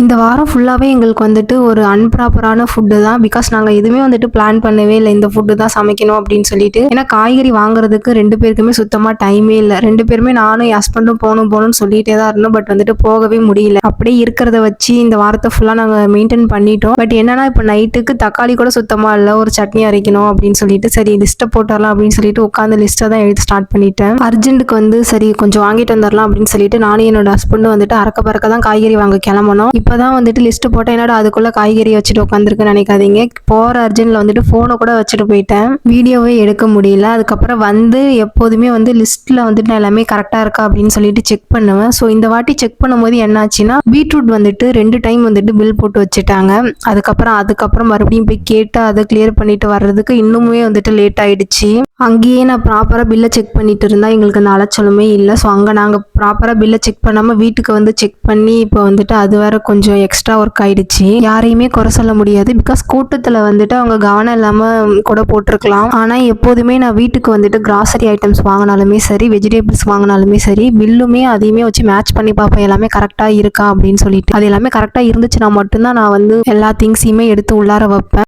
இந்த வாரம் ஃபுல்லாகவே எங்களுக்கு வந்துட்டு ஒரு அன்ப்ராப்பரான ஃபுட்டு தான். பிகாஸ் நாங்கள் எதுவுமே வந்துட்டு பிளான் பண்ணவே இல்லை. இந்த ஃபுட்டு தான் சமைக்கணும் அப்படின்னு சொல்லிட்டு. ஏன்னா காய்கறி வாங்குறதுக்கு ரெண்டு பேருக்குமே சுத்தமாக டைமே இல்லை. ரெண்டு பேருமே நானும் என் ஹஸ்பண்டும் போகணும் போகணும்னு சொல்லிட்டே தான் இருந்தோம். பட் வந்துட்டு போகவே முடியல. அப்படியே இருக்கிறத வச்சு இந்த வாரத்தை ஃபுல்லாக நாங்கள் மெயின்டைன் பண்ணிட்டோம். பட் என்னன்னா இப்போ நைட்டுக்கு தக்காளி கூட சுத்தமாக இல்லை. ஒரு சட்னி அரைக்கணும் அப்படின்னு சொல்லிட்டு சரி லிஸ்ட்டை போட்டுடலாம் அப்படின்னு சொல்லிட்டு உட்காந்து லிஸ்ட்டை தான் எழுதி ஸ்டார்ட் பண்ணிட்டேன். அர்ஜென்ட்டுக்கு வந்து சரி கொஞ்சம் வாங்கிட்டு வந்துடலாம் அப்படின்னு சொல்லிட்டு நானும் என்னோட ஹஸ்பண்டும் வந்துட்டு அறக்க பறக்க தான் காய்கறி வாங்க கிளம்பணும். இப்போ தான் வந்துட்டு லிஸ்ட்டு போட்டேன். என்னடா அதுக்குள்ளே காய்கறி வச்சுட்டு உட்காந்துருக்குன்னு நினைக்காதீங்க. போகிற அர்ஜென்ட்டில் வந்துட்டு ஃபோனை கூட வச்சுட்டு போயிட்டேன். வீடியோவே எடுக்க முடியல. அதுக்கப்புறம் வந்து எப்போதுமே வந்து லிஸ்ட்டில் வந்துட்டு நான் எல்லாமே கரெக்டாக இருக்கா அப்படின்னு சொல்லிட்டு செக் பண்ணுவேன். ஸோ இந்த வாட்டி செக் பண்ணும்போது என்னாச்சுன்னா பீட்ரூட் வந்துட்டு ரெண்டு டைம் வந்துட்டு பில் போட்டு வச்சுட்டாங்க. அதுக்கப்புறம் அதுக்கப்புறம் மறுபடியும் போய் கேட்டு அதை கிளியர் பண்ணிட்டு வர்றதுக்கு இன்னுமே வந்துட்டு லேட் ஆயிடுச்சு. அங்கேயே நான் ப்ராப்பராக பில்லை செக் பண்ணிட்டு இருந்தா எங்களுக்கு அந்த அலைச்சலுமே இல்லை. ஸோ அங்கே நாங்கள் ப்ராப்பராக பில்லை செக் பண்ணாமல் வீட்டுக்கு வந்து செக் பண்ணி இப்போ வந்துட்டு அது வேற கொஞ்சம் எக்ஸ்ட்ரா ஒர்க் ஆயிடுச்சு. யாரையுமே குறை சொல்ல முடியாது. பிகாஸ் கூட்டத்தில் வந்துட்டு அவங்க கவனம் இல்லாமல் கூட போட்டிருக்கலாம். ஆனால் எப்போதுமே நான் வீட்டுக்கு வந்துட்டு கிராசரி ஐட்டம்ஸ் வாங்கினாலுமே சரி வெஜிடபிள்ஸ் வாங்கினாலுமே சரி பில்லுமே அதையுமே வச்சு மேட்ச் பண்ணி பார்ப்பேன். எல்லாமே கரெக்டாக இருக்கா அப்படின்னு சொல்லிட்டு. அது எல்லாமே கரெக்டாக இருந்துச்சுன்னா மட்டும்தான் நான் வந்து எல்லா திங்ஸையுமே எடுத்து உள்ளார வைப்பேன்.